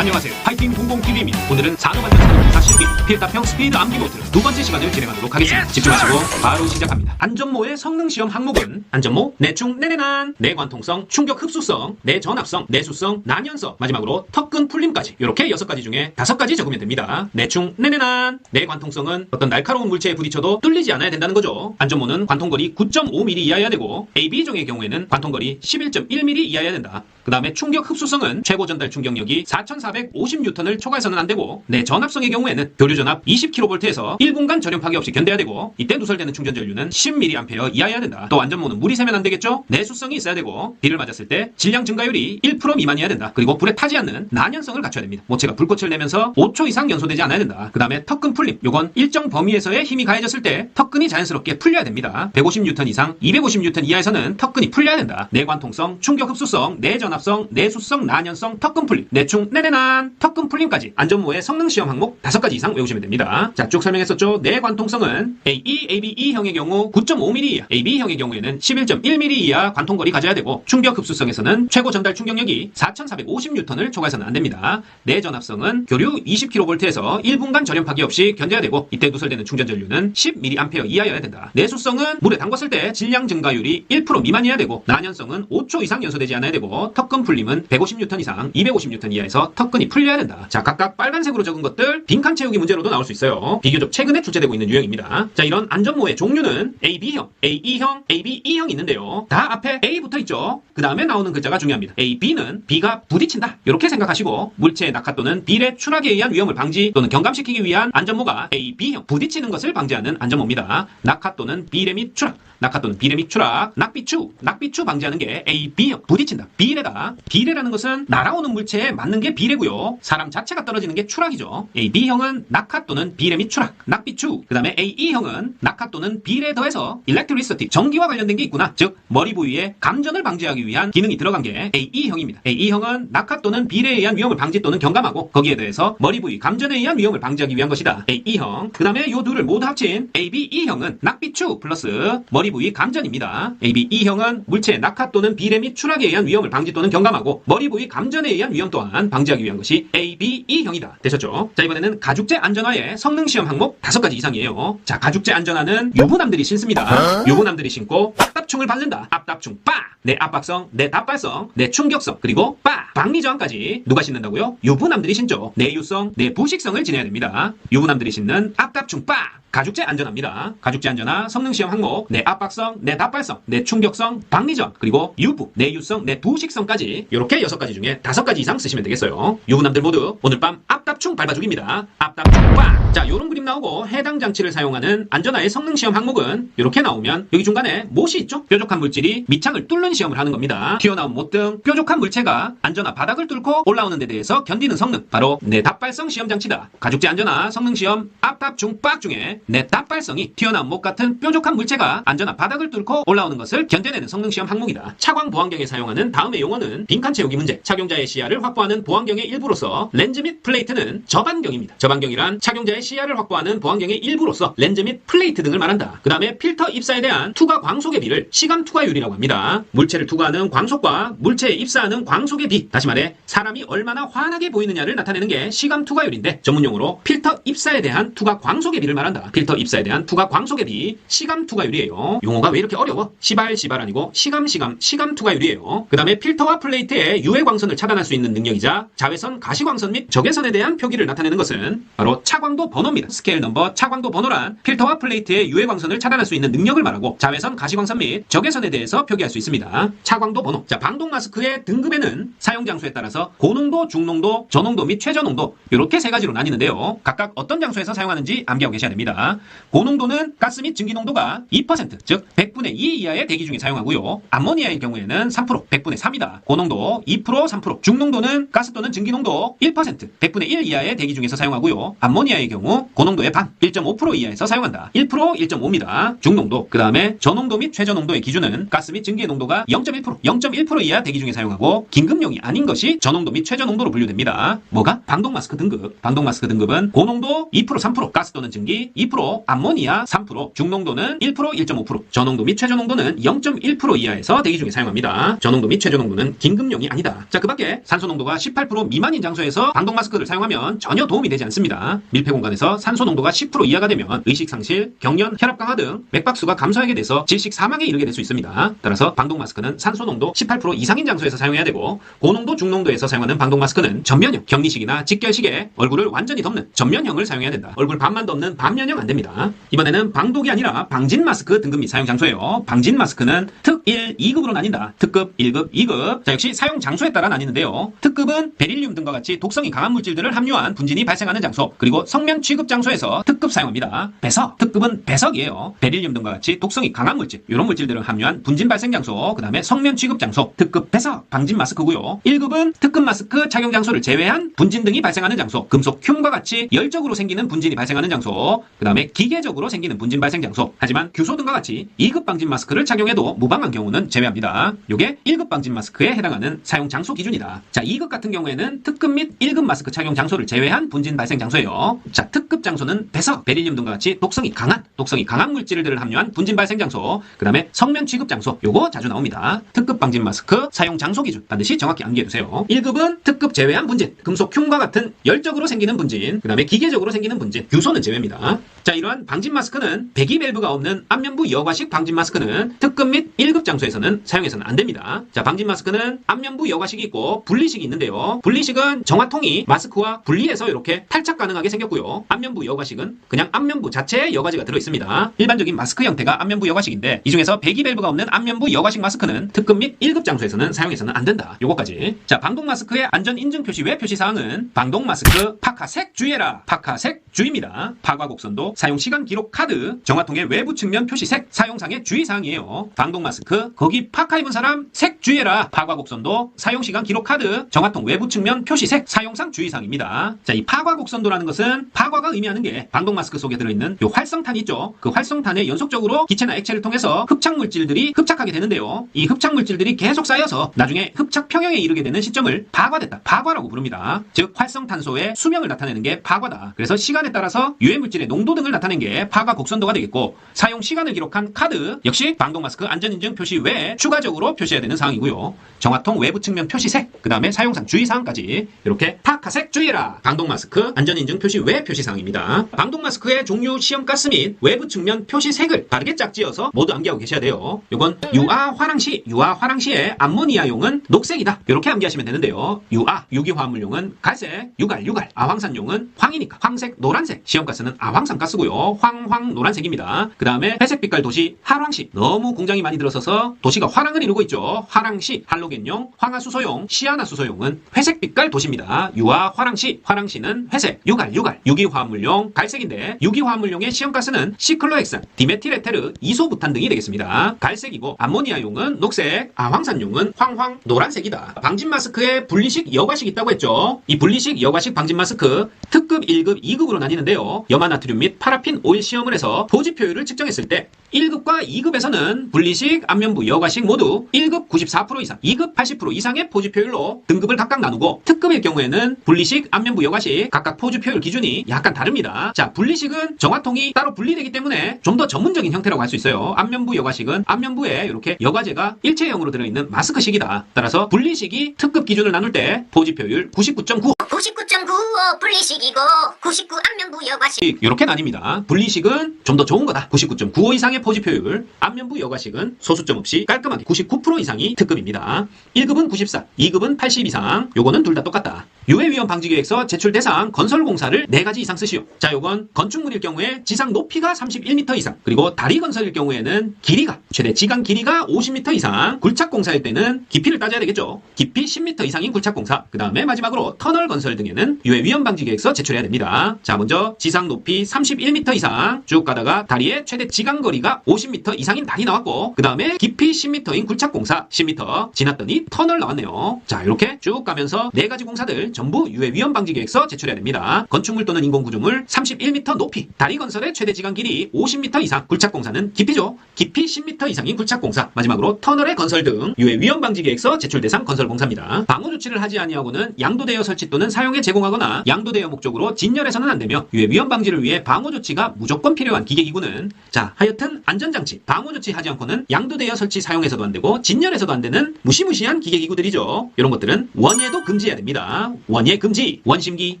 안녕하세요. 파이팅 공공TV입니다. 오늘은 산업안전사고 조사 실기 필답형 스피드 암기 노트를 두 번째 시간을 진행하도록 하겠습니다. 집중하시고 바로 시작합니다. 안전모의 성능 시험 항목은 안전모, 내충, 내내난, 내관통성, 충격 흡수성, 내전압성, 내수성, 난연성, 마지막으로 턱근 풀림까지 이렇게 여섯 가지 중에 다섯 가지 적으면 됩니다. 내충, 내내난, 내관통성은 어떤 날카로운 물체에 부딪혀도 뚫리지 않아야 된다는 거죠. 안전모는 관통거리 9.5mm 이하여야 되고 AB종의 경우에는 관통거리 11.1mm 이하여야 된다. 그 다음에 충격 흡수성은 최고 전달 충격력이 4,450N을 초과해서는 안 되고 내 전압성의 경우에는 교류 전압 20kV에서 1분간 절연 파괴 없이 견뎌야 되고 이때 누설되는 충전 전류는 10mA 이하여야 된다. 또 안전모는 물이 새면 안 되겠죠? 내수성이 있어야 되고 비를 맞았을 때 질량 증가율이 1% 미만이어야 된다. 그리고 불에 타지 않는 난연성을 갖춰야 됩니다. 모체가 불꽃을 내면서 5초 이상 연소되지 않아야 된다. 그 다음에 턱근 풀림. 요건 일정 범위에서의 힘이 가해졌을 때 턱근이 자연스럽게 풀려야 됩니다. 150N 이상, 250N 이하에서는 턱근이 풀려야 된다. 내관통성, 충격 흡수성, 내전압성, 내수성, 난연성, 턱근 풀림, 내충, 내내 난, 턱근 풀림까지 안전모의 성능 시험 항목 5가지 이상 외우시면 됩니다. 자, 쭉 설명했었죠. 내관통성은 AE, ABE형의 경우 9.5mm 이하, AB형의 경우에는 11.1mm 이하 관통거리 가져야 되고 충격 흡수성에서는 최고 전달 충격력이 4,450N을 초과해서는 안 됩니다. 내전압성은 교류 20kV에서 1분간 절연 파괴 없이 견뎌야 되고 이때 누설되는 충전 전류는 10mA 이하여야 된다. 내수성은 물에 담궜을 때 질량 증가율이 1% 미만이어야 되고 난연성은 5초 이상 연소되지 않아야 되고 턱근 풀림은 150N 이상 250N 이하에서 턱 근이 풀려야 된다. 자 각각 빨간색으로 적은 것들 빈칸 채우기 문제로도 나올 수 있어요. 비교적 최근에 출제되고 있는 유형입니다. 자 이런 안전모의 종류는 AB형, AE형, ABE형이 있는데요. 다 앞에 A 붙어 있죠. 그 다음에 나오는 글자가 중요합니다. A, B는 B가 부딪힌다. 이렇게 생각하시고 물체의 낙하 또는 비례 추락에 의한 위험을 방지 또는 경감시키기 위한 안전모가 A, B형 부딪히는 것을 방지하는 안전모입니다. 낙하 또는 비례 및 추락, 낙하 또는 비례 및 추락, 낙비추, 낙비추 방지하는 게 A, B형 부딪힌다. 비례다. 비례라는 것은 날아오는 물체에 맞는 게 비례 고요. 사람 자체가 떨어지는 게 추락이죠. A, B형은 낙하 또는 비례 및 추락, 낙비추. 그 다음에 AE형은 낙하 또는 비례 더해서 일렉트리시티, 전기와 관련된 게 있구나. 즉 머리 부위에 감전을 방지하기 위한 기능이 들어간 게 AE형입니다. AE형은 낙하 또는 비례에 의한 위험을 방지 또는 경감하고 거기에 대해서 머리 부위 감전에 의한 위험을 방지하기 위한 것이다. AE형. 그 다음에 요 둘을 모두 합친 ABE형은 낙비추 플러스 머리 부위 감전입니다. ABE형은 물체의 낙하 또는 비례 및 추락에 의한 위험을 방지 또는 경감하고 머리 부위 감전에 의한 위험 또한 방지하기 위한 것이 ABE형이다. 되셨죠? 자 이번에는 가죽재 안전화의 성능 시험 항목 다섯 가지 이상이에요. 자 가죽재 안전화는 유부남들이 신습니다. 유부남들이 신고 앞답충을 받는다. 앞답충 빠! 내 압박성, 내 답발성, 내 충격성, 그리고 빠! 방리 저항까지 누가 신는다고요? 유부남들이 신죠. 내유성, 내 부식성을 지내야 됩니다. 유부남들이 신는 앞답충 빠! 가죽재 안전합니다. 가죽재 안전화 성능 시험 항목 내 압박성, 내 답발성, 내 충격성, 방리전 그리고 유부, 내 유성, 내 부식성까지 이렇게 여섯 가지 중에 다섯 가지 이상 쓰시면 되겠어요. 유부남들 모두 오늘 밤 앞답충 밟아주기입니다. 앞답충 빵! 자, 요런 그림 나오고 해당 장치를 사용하는 안전화의 성능 시험 항목은 이렇게 나오면 여기 중간에 못이 있죠? 뾰족한 물질이 밑창을 뚫는 시험을 하는 겁니다. 튀어나온 못 등 뾰족한 물체가 안전화 바닥을 뚫고 올라오는 데 대해서 견디는 성능 바로 내 답발성 시험 장치다. 가죽재 안전화 성능 시험 앞답충 빡 중에 내 답발성이 튀어나온 못 같은 뾰족한 물체가 안전화 바닥을 뚫고 올라오는 것을 견뎌내는 성능 시험 항목이다. 차광 보안경에 사용하는 다음의 용어는 빈칸 채우기 문제. 착용자의 시야를 확보하는 보안경의 일부로서 렌즈 및 플레이트는 저반경입니다. 저반경이란 착용자의 시야를 확보하는 보안경의 일부로서 렌즈 및 플레이트 등을 말한다. 그 다음에 필터 입사에 대한 투과 광속의 비를 시감 투과율이라고 합니다. 물체를 투과하는 광속과 물체에 입사하는 광속의 비. 다시 말해 사람이 얼마나 환하게 보이느냐를 나타내는 게 시감 투과율인데 전문용어로 필터 입사에 대한 투과 광속의 비를 말한다. 필터 입사에 대한 투과 광속의 비 시감 투과율이에요. 용어가 왜 이렇게 어려워? 시발 시발 아니고 시감 시감 시감 투과율이에요. 그 다음에 필터와 플레이트의 유해 광선을 차단할 수 있는 능력이자 자외선 가시광선 및 적외선에 대한 표기를 나타내는 것은 바로 차광도 번호입니다. 스케일 넘버 차광도 번호란 필터와 플레이트의 유해 광선을 차단할 수 있는 능력을 말하고 자외선 가시광선 및 적외선에 대해서 표기할 수 있습니다. 차광도 번호. 자, 방독 마스크의 등급에는 사용 장소에 따라서 고농도, 중농도, 저농도 및 최저농도 이렇게 세 가지로 나뉘는데요. 각각 어떤 장소에서 사용하는지 암기하고 계셔야 됩니다. 고농도는 가스 및 증기 농도가 2%, 즉 100분의 2 이하의 대기 중에 사용하고요. 암모니아의 경우에는 3%, 100분의 3이다. 고농도 2%, 3%. 중농도는 가스 또는 증기 농도 1%, 100분의 1 이하의 대기 중에서 사용하고요. 암모니아의 경우 고농도의 반, 1.5% 이하에서 사용한다. 1%, 1.5입니다. 중농도. 그 다음에 저농도 및 최저농도의 기준은 가스 및 증기의 농도가 0.1%, 0.1% 이하 대기 중에 사용하고 긴급용이 아닌 것이 저농도 및 최저농도로 분류됩니다. 뭐가? 방독 마스크 등급. 방독 마스크 등급은 고농도 2%, 3%, 가스 또는 증기 2%, 2%, 암모니아 3%, 중농도는 1%, 1.5%, 저농도 및 최저농도는 0.1% 이하에서 대기 중에 사용합니다. 저농도 및 최저농도는 긴급용이 아니다. 자, 그 밖에 산소 농도가 18% 미만인 장소에서 방독 마스크를 사용하면 전혀 도움이 되지 않습니다. 밀폐 공간에서 산소 농도가 10% 이하가 되면 의식 상실, 경련, 혈압 강화 등 맥박수가 감소하게 돼서 질식 사망에 이르게 될 수 있습니다. 따라서 방독 마스크는 산소 농도 18% 이상인 장소에서 사용해야 되고 고농도 중농도에서 사용하는 방독 마스크는 전면형, 격리식이나 직결식에 얼굴을 완전히 덮는 전면형 을 사용해야 된다. 얼굴 반만 덮는 반면형 안 됩니다. 이번에는 방독이 아니라 방진 마스크 등급 및 사용 장소예요. 방진 마스크는 특 1, 2급으로 나뉜다. 특급, 1급, 2급. 자, 역시 사용 장소에 따라 나뉘는데요. 특급은 베릴륨 등과 같이 독성이 강한 물질들을 함유한 분진이 발생하는 장소, 그리고 성면 취급 장소에서 특급 사용합니다. 배석, 특급은 배석이에요. 베릴륨 등과 같이 독성이 강한 물질, 이런 물질들을 함유한 분진 발생 장소, 그 다음에 성면 취급 장소, 특급 배석, 방진 마스크고요. 1급은 특급 마스크 착용 장소를 제외한 분진 등이 발생하는 장소, 금속 흉과 같이 열 적으로 생기는 분진이 발생하는 장소, 그 다음에 기계적으로 생기는 분진 발생 장소. 하지만 규소 등과 같이 2급 방진 마스크를 착용해도 무방한 경우는 제외합니다. 요게 1급 방진 마스크에 해당하는 사용 장소 기준이다. 자, 2급 같은 경우에는 특급 및 1급 마스크 착용 장소를 제외한 분진 발생 장소예요. 자, 특 급 장소는 배석, 베릴륨 등과 같이 독성이 강한, 독성이 강한 물질들을 함유한 분진 발생 장소, 그 다음에 성면 취급 장소, 요거 자주 나옵니다. 특급 방진 마스크 사용 장소 기준 반드시 정확히 암기해두세요. 1급은 특급 제외한 분진, 금속 흉과 같은 열적으로 생기는 분진, 그 다음에 기계적으로 생기는 분진, 규소는 제외입니다. 자, 이러한 방진 마스크는 배기 밸브가 없는 안면부 여과식 방진 마스크는 특급 및 1급 장소에서는 사용해서는 안 됩니다. 자, 방진 마스크는 안면부 여과식이 있고 분리식이 있는데요. 분리식은 정화통이 마스크와 분리해서 이렇게 탈착 가능하게 생겼고요. 안면부 여과식은 그냥 안면부 자체에 여과지가 들어 있습니다. 일반적인 마스크 형태가 안면부 여과식인데 이 중에서 배기 밸브가 없는 안면부 여과식 마스크는 특급 및 1급 장소에서는 사용해서는 안 된다. 요거까지. 자, 방독 마스크의 안전 인증 표시 외 표시 사항은 방독 마스크 파카색 주의해라. 파카색 주의입니다. 파과 곡선도 사용 시간 기록 카드, 정화통의 외부 측면 표시색, 사용상의 주의 사항이에요. 방독 마스크, 거기 파카 입은 사람 색 주의해라. 파과 곡선도 사용 시간 기록 카드, 정화통 외부 측면 표시색, 사용상 주의사항입니다. 자, 이 파과 곡선도라는 것은 파과가 의미하는 게 방독 마스크 속에 들어있는 요 활성탄 있죠. 그 활성탄에 연속적으로 기체나 액체를 통해서 흡착 물질들이 흡착하게 되는데요. 이 흡착 물질들이 계속 쌓여서 나중에 흡착 평형에 이르게 되는 시점을 파과됐다. 파과라고 부릅니다. 즉 활성탄소의 수명을 나타내는 게 파과다. 그래서 시간에 따라서 유해 물질의 농도 등을 나타낸 게 파과 곡선도가 되겠고 사용 시간을 기록한 카드 역시 방독 마스크 안전 인증 표시 외에 추가적으로 표시해야 되는 사항이고요. 정화통 외부 측면 표시색, 그 다음에 사용상 주의사항까지 이렇게 파카색 주의해라. 방독 마스크 안전 인증 표시 외 표시사항 입니다. 방독 마스크의 종류 시험 가스 및 외부 측면 표시 색을 바르게 짝지어서 모두 암기하고 계셔야 돼요. 이건 유아 화랑시, 유아 화랑시의 암모니아용은 녹색이다. 이렇게 암기하시면 되는데요. 유아, 유기화합물용은 갈색, 유갈, 유갈, 아황산용은 황이니까 황색, 노란색. 시험 가스는 아황산 가스고요. 황황 노란색입니다. 그 다음에 회색 빛깔 도시 화랑시. 너무 공장이 많이 들어서서 도시가 화랑을 이루고 있죠. 화랑시, 할로겐용, 황화수소용, 시아나수소용은 회색 빛깔 도시입니다. 유아 화랑시, 화랑시는 회색, 유갈, 유갈, 유기화합 물용 갈색인데 유기화합물용의 시험가스는 시클로헥산, 디메틸에테르, 이소부탄 등이 되겠습니다. 갈색이고 암모니아용은 녹색, 아 황산용은 황황 노란색이다. 방진 마스크에 분리식 여과식 있다고 했죠. 이 분리식 여과식 방진 마스크 특급 1급, 2급으로 나뉘는데요. 염화나트륨 및 파라핀 오일 시험을 해서 보지표율을 측정했을 때 1급과 2급에서는 분리식, 안면부, 여과식 모두 1급 94% 이상, 2급 80% 이상의 포주표율로 등급을 각각 나누고 특급일 경우에는 분리식, 안면부, 여과식 각각 포주표율 기준이 약간 다릅니다. 자, 분리식은 정화통이 따로 분리되기 때문에 좀 더 전문적인 형태라고 할 수 있어요. 안면부, 여과식은 안면부에 이렇게 여과제가 일체형으로 들어있는 마스크식이다. 따라서 분리식이 특급 기준을 나눌 때 포지표율 99.9 99.9 분리식이고 99 안면부 여과식 이렇게 나뉩니다. 분리식은 좀 더 좋은 거다. 99.95 이상의 포지표율. 안면부 여과식은 소수점 없이 깔끔하게 99% 이상이 특급입니다. 1급은 94, 2급은 80 이상. 요거는 둘 다 똑같다. 유해 위험 방지 계획서 제출 대상 건설 공사를 4가지 이상 쓰시오. 자, 요건 건축물일 경우에 지상 높이가 31m 이상, 그리고 다리 건설일 경우에는 길이가 최대 지강 길이가 50m 이상, 굴착 공사일 때는 깊이를 따져야 되겠죠. 깊이 10m 이상인 굴착 공사. 그 다음에 마지막으로 터널 건설 등에는 유해 위험 방지 계획서 제출해야 됩니다. 자, 먼저 지상 높이 31m 이상 쭉 가다가 다리의 최대 지강 거리가 50m 이상인 다리 나왔고, 그 다음에 깊이 10m인 굴착 공사 10m 지났더니 터널 나왔네요. 자, 이렇게 쭉 가면서 네 가지 공사들 전부 유해 위험 방지 계획서 제출해야 됩니다. 건축물 또는 인공 구조물 31m 높이, 다리 건설의 최대 지간 길이 50m 이상, 굴착공사는 깊이죠. 깊이 10m 이상인 굴착공사, 마지막으로 터널의 건설 등 유해 위험 방지 계획서 제출 대상 건설공사입니다. 방호 조치를 하지 아니하고는 양도대여 설치 또는 사용에 제공하거나 양도대여 목적으로 진열해서는 안 되며 유해 위험 방지를 위해 방호 조치가 무조건 필요한 기계기구는 자 하여튼 안전장치, 방호 조치 하지 않고는 양도되어 설치 사용해서도 안 되고 진열해서도 안 되는 무시무시한 기계기구들이죠. 이런 것들은 원예도 금지해야 됩니다. 원예 금지, 원심기,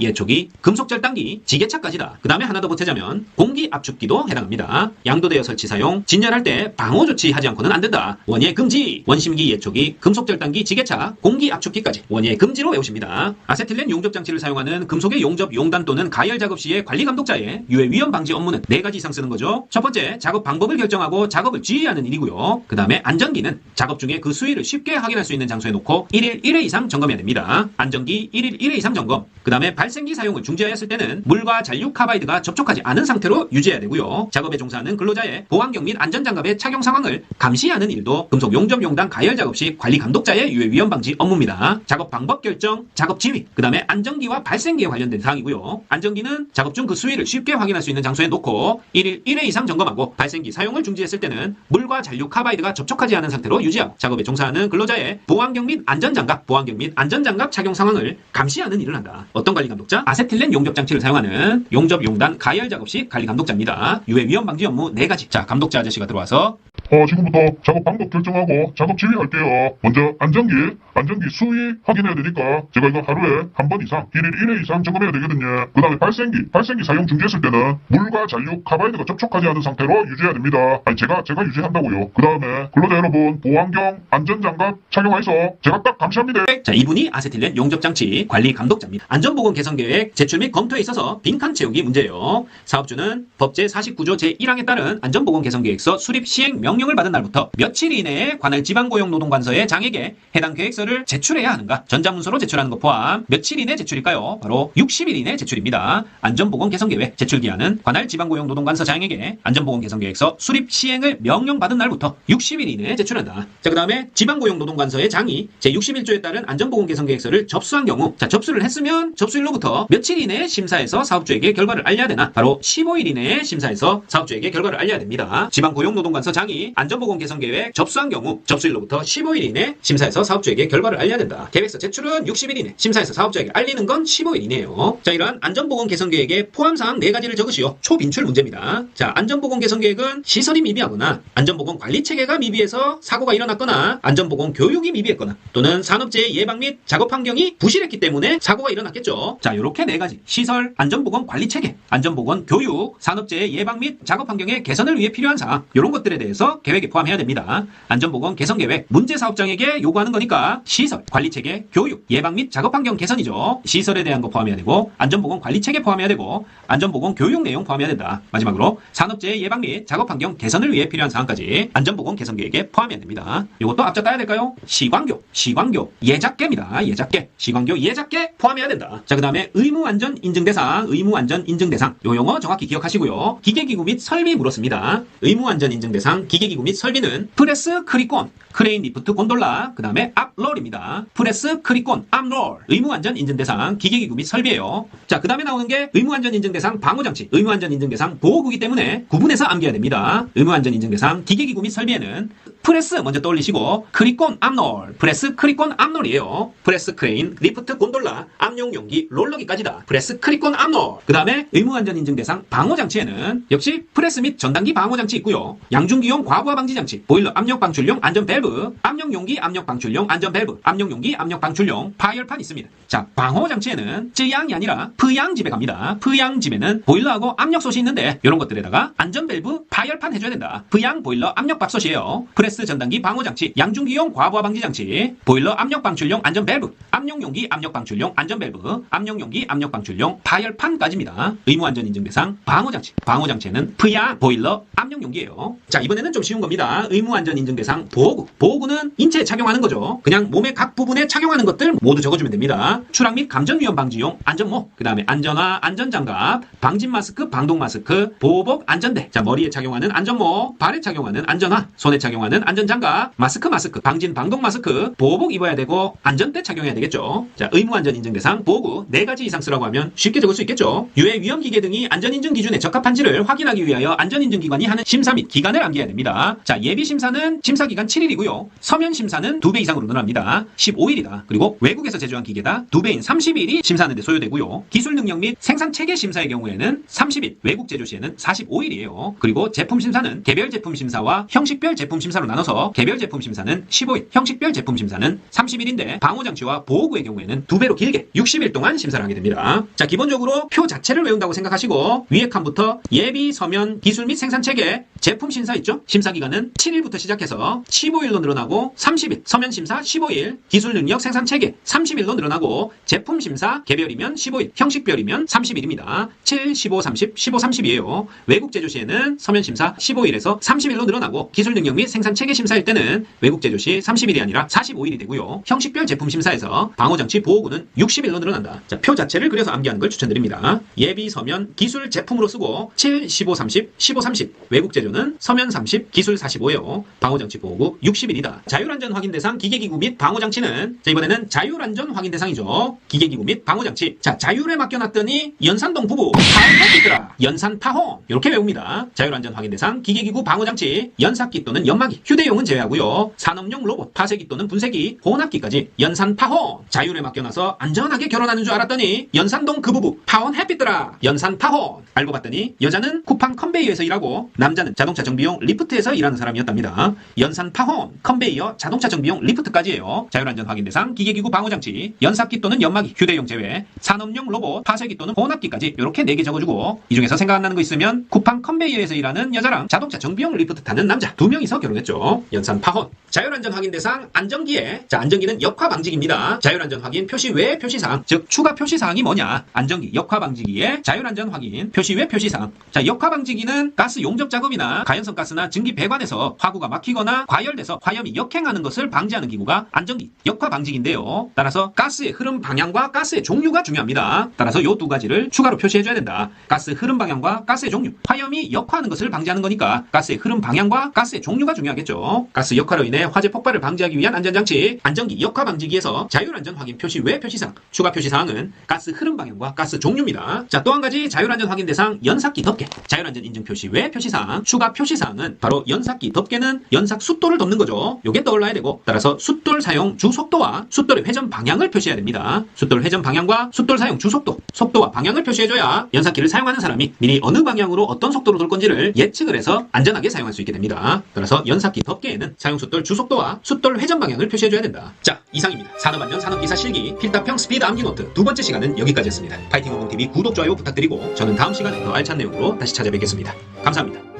예초기, 금속절단기, 지게차까지다. 그 다음에 하나 더 보태자면 공기 압축기도 해당합니다. 양도되어 설치 사용, 진열할 때 방호 조치 하지 않고는 안 된다. 원예 금지, 원심기, 예초기, 금속절단기, 지게차, 공기 압축기까지 원예 금지로 외우십니다. 아세틸렌 용접 장치를 사용하는 금속의 용접 용단 또는 가열 작업 시에 관리 감독자의 유해 위험 방지 업무는 네 가지 이상 쓰는 거죠. 첫 번째, 작업 방법을 결정하고 작업을 지휘하는 일이고요. 그 다음에 안전기는 작업 중에 그 수위를 쉽게 확인할 수 있는 장소에 놓고 1일 1회 이상 점검해야 됩니다. 안전기 1일 1회 이상 점검. 그 다음에 발생기 사용을 중지하였을 때는 물과 잔류 카바이드가 접촉하지 않은 상태로 유지해야 되고요. 작업에 종사하는 근로자의 보안경 및 안전장갑의 착용 상황을 감시하는 일도 금속 용접 용단 가열 작업 시 관리 감독자의 유해 위험 방지 업무입니다. 작업 방법 결정, 작업 지휘, 그 다음에 안전기와 발생기에 관련된 사항이고요. 안전기는 작업 중 그 수위를 쉽게 확인할 수 있는 장소에 놓고 1일 1회 이상 점검하고 발생기 사용을 중지했을 때는 물과 잔류 카바이드가 접촉하지 않은 상태로 유지하고 작업에 종사하는 근로자의 보안경 및 안전장갑, 보안경 및 안전장갑 착용 상황을 감시하는 일을 한다. 어떤 관리 감독자? 아세틸렌 용접 장치를 사용하는 용접 용단 가열 작업 시 관리 감독자입니다. 유해 위험 방지 업무 4가지. 자, 감독자 아저씨가 들어와서 어, 지금부터 작업 방법 결정하고 작업 지휘할게요. 먼저 안전기, 안전기 수위 확인해야 되니까 제가 이거 하루에 한 번 이상, 1일 1회 이상 점검해야 되거든요. 그 다음에 발생기, 발생기 사용 중지했을 때는 물과 잔류, 카바이드가 접촉하지 않은 상태로 유지해야 됩니다. 아니, 제가, 제가 유지한다고요. 그 다음에 근로자 여러분, 보안경, 안전장갑 착용해서 제가 딱 감시합니다. 자, 이분이 아세틸렌 용접장치 관리 감독자입니다. 안전보건 개선계획 제출 및 검토에 있어서 빈칸 채우기 문제예요. 사업주는 법제 49조 제1항에 따른 안전보건 개선계획서 수립 시행 명령 을 받은 날부터 며칠 이내에 관할 지방고용노동관서의 장에게 해당 계획서를 제출해야 하는가? 전자문서로 제출하는 것 포함 며칠 이내 제출일까요? 바로 60일 이내 제출입니다. 안전보건 개선계획 제출기한은 관할 지방고용노동관서 장에게 안전보건 개선계획서 수립 시행을 명령받은 날부터 60일 이내에 제출한다. 자, 그 다음에 지방고용노동관서의 장이 제61조에 따른 안전보건 개선계획서를 접수한 경우, 자, 접수를 했으면 접수일로부터 며칠 이내에 심사해서 사업주에게 결과를 알려야 되나? 바로 15일 이내에 심사해서 사업주에게 결과를 알려야 됩니다. 지방고용노동관서 장이 안전보건 개선 계획 접수한 경우, 접수일로부터 15일 이내 심사해서 사업주에게 결과를 알려야 된다. 계획서 제출은 60일 이내, 심사해서 사업주에게 알리는 건 15일 이내예요. 자, 이러한 안전보건 개선 계획의 포함사항 4가지를 적으시오. 초빈출 문제입니다. 자, 안전보건 개선 계획은 시설이 미비하거나 안전보건 관리 체계가 미비해서 사고가 일어났거나 안전보건 교육이 미비했거나 또는 산업재해 예방 및 작업 환경이 부실했기 때문에 사고가 일어났겠죠. 자, 이렇게 네 가지 시설, 안전보건 관리 체계, 안전보건 교육, 산업재해 예방 및 작업 환경의 개선을 위해 필요한 사항 이런 것들에 대해서 계획에 포함해야 됩니다. 안전보건 개선 계획 문제 사업장에게 요구하는 거니까 시설, 관리체계, 교육, 예방 및 작업 환경 개선이죠. 시설에 대한 거 포함해야 되고 안전보건 관리체계 포함해야 되고 안전보건 교육 내용 포함해야 된다. 마지막으로 산업재해 예방 및 작업 환경 개선을 위해 필요한 사항까지 안전보건 개선 계획에 포함해야 됩니다. 이것도 앞자 따야 될까요? 시광교, 시광교, 예작계입니다. 예작계, 시광교, 예작계 포함해야 된다. 자, 그 다음에 의무안전 인증대상, 의무안전 인증대상. 요 용어 정확히 기억하시고요. 기계기구 및 설비 물었습니다. 의무안전 인증대상, 기계 기구 및 설비는 프레스, 크리콘, 크레인 리프트 곤돌라, 그 다음에 앞롤입니다. 프레스, 크리콘, 앞롤. 의무안전 인증 대상, 기계기구 및 설비예요. 자, 그 다음에 나오는 게 의무안전 인증 대상 방호장치, 의무안전 인증 대상 보호구기 때문에 구분해서 암기해야 됩니다. 의무안전 인증 대상, 기계기구 및 설비에는 프레스 먼저 떠올리시고 크리콘 암롤, 프레스 크리콘 암롤이에요. 프레스 크레인, 리프트 곤돌라, 암용 용기, 롤러기까지다. 프레스 크리콘 암롤. 그 다음에 의무안전 인증 대상 방호장치에는 역시 프레스 및 전단기 방호장치 있고요. 양중기용 과부하 방지 장치, 보일러 압력 방출용 안전 밸브, 압력 용기 압력 방출용 안전 밸브, 압력 용기 압력 방출용 파열판 있습니다. 자, 방호 장치에는 쯔양이 아니라 프양집에 갑니다. 프양집에는 보일러하고 압력솥이 있는데 이런 것들에다가 안전 밸브 파열판 해줘야 된다. 프양 보일러 압력 밥솥이에요. 프레스 전단기 방호 장치, 양중기용 과부하 방지 장치, 보일러 압력 방출용 안전 밸브, 압력 용기 압력 방출용 안전 밸브, 압력 용기 압력 방출용 파열판까지입니다. 의무 안전 인증 대상 방호 장치, 방호 장치에는 프양 보일러 압력 용기예요. 자 이번에는 좀 쉬운 겁니다. 의무 안전 인증 대상 보호구, 보호구는 인체에 착용하는 거죠. 그냥 몸의 각 부분에 착용하는 것들 모두 적어주면 됩니다. 추락 및 감전 위험 방지용 안전모, 그 다음에 안전화, 안전장갑, 방진 마스크, 방독 마스크, 보호복, 안전대. 자 머리에 착용하는 안전모, 발에 착용하는 안전화, 손에 착용하는 안전장갑, 마스크, 마스크, 방진, 방독 마스크, 보호복 입어야 되고 안전대 착용해야 되겠죠. 자 의무 안전 인증 대상 보호구 네 가지 이상 쓰라고 하면 쉽게 적을 수 있겠죠. 유해 위험 기계 등이 안전 인증 기준에 적합한지를 확인하기 위하여 안전 인증 기관이 하는 심사 및 기간을 암기해야 됩니다. 자 예비 심사는 심사 기간 7일이고요. 서면 서면 심사는 2배 이상으로 늘어납니다. 15일이다. 그리고 외국에서 제조한 기계다. 2배인 30일이 심사하는 데 소요되고요. 기술 능력 및 생산 체계 심사의 경우에는 30일, 외국 제조 시에는 45일이에요. 그리고 제품 심사는 개별 제품 심사와 형식별 제품 심사로 나눠서 개별 제품 심사는 15일, 형식별 제품 심사는 30일인데 방호 장치와 보호구의 경우에는 2배로 길게 60일 동안 심사를 하게 됩니다. 자, 기본적으로 표 자체를 외운다고 생각하시고 위에 칸부터 예비, 서면, 기술 및 생산 체계, 제품 심사 있죠? 심사 기간은 7일부터 시작해서 15일로 늘어나고 30일, 서면 심사 15일, 기술 능력 생산 체계 30일로 늘어나고 제품 심사 개별이면 15일, 형식별이면 30일입니다. 7, 15, 30, 15, 30이에요. 외국 제조 시에는 서면 심사 15일에서 30일로 늘어나고 기술 능력 및 생산 체계 심사일 때는 외국 제조 시 30일이 아니라 45일이 되고요. 형식별 제품 심사에서 방호 장치 보호구는 60일로 늘어난다. 자, 표 자체를 그려서 암기하는 걸 추천드립니다. 예비 서면 기술 제품으로 쓰고 7, 15, 30, 15, 30. 외국 제조는 서면 30, 기술 45예요. 방호 장치 보호구 60일이다. 자율안전 확인 대상 기계기구 및 방호 장치는 자, 이번에는 자율안전 확인 대상이죠. 기계기구 및 방호 장치. 자, 자율에 맡겨놨더니 연산동 부부 파혼했더라. 연산 파혼 이렇게 외웁니다. 자율안전 확인 대상 기계기구 방호 장치 연삭기 또는 연마기 휴대용은 제외하고요. 산업용 로봇 파쇄기 또는 분쇄기 혼합기까지 연산 파혼 자율에 맡겨놔서 안전하게 결혼하는 줄 알았더니 연산동 그 부부 파혼했더라. 연산 파혼 알고 봤더니 여자는 쿠팡 컨베이어에서 일하고 남자는 자동차 정비용 리프트에서 일하는 사람이었답니다. 연산 파혼 컨베이어 자동차 정비용 리프트까지예요. 자율안전 확인 대상 기계기구 방호 장치 연삭기 또는 연마기 휴대용 제외 산업용 로봇 파쇄기 또는 혼합기까지 이렇게 4개 적어주고 이 중에서 생각 안 나는 거 있으면 쿠팡 컨베이어에서 일하는 여자랑 자동차 정비용 리프트 타는 남자 두 명이서 결혼했죠. 연산 파혼 자율안전 확인 대상 안전기에 자 안전기는 역화 방지기입니다. 자율안전 확인 표시 외 표시사항 즉 추가 표시사항이 뭐냐 안전기 역화 방지기에 자율안전 확인 표시 외 표시사항 자 역화 방지기는 가스 용접 작업이나 가연성 가스나 증기 배관에서 화구가 막히거나 과열돼서 화염이 역행하는 것을 방지하는 기구가 안전기 역화 방지기인데요. 따라서 가스의 흐름 방향과 가스의 종류가 중요합니다. 따라서 이 두 가지를 추가로 표시해줘야 된다. 가스 흐름 방향과 가스의 종류 화염이 역화하는 것을 방지하는 거니까 가스의 흐름 방향과 가스의 종류가 중요하겠죠. 가스 역화로 인해 화재 폭발을 방지하기 위한 안전장치 안전기 역화 방지기에서 자율안전 확인 표시 외 표시사항 추가 표시사항은 가스 흐름 방향과 가스 종류입니다. 자 또 한 가지 자율안전 확인 대상 연삭기 덮개 자율안전 인증 표시 외 표시사항 추가 표시사항은 바로 연삭기 덮개는 연삭 숫돌을 덮는 거죠. 요게 떠올라야 되고 따라서 숫돌 사용 주 속도와 숫돌의 회전 방향을 표시해야 됩니다. 숫돌 회전 방향과 숫돌 사용 주 속도 속도와 방향을 표시해줘야 연삭기를 사용하는 사람이 미리 어느 방향으로 어떤 속도로 돌 건지를 예측을 해서 안전하게 사용할 수 있게 됩니다. 따라서 연삭기 덮개에는 사용 숫돌 주 속도와 숫돌 회전 방향을 표시해줘야 된다. 자 이상입니다. 산업안전 산업기사 실기 필답형 스피드 암기 노트 두 번째 시간은 여기까지였습니다. 파이팅 오봉TV 구독 좋아요 부탁드리고 저는 다음 시간에 더 알찬 내용으로 다시 찾아뵙겠습니다. 감사합니다.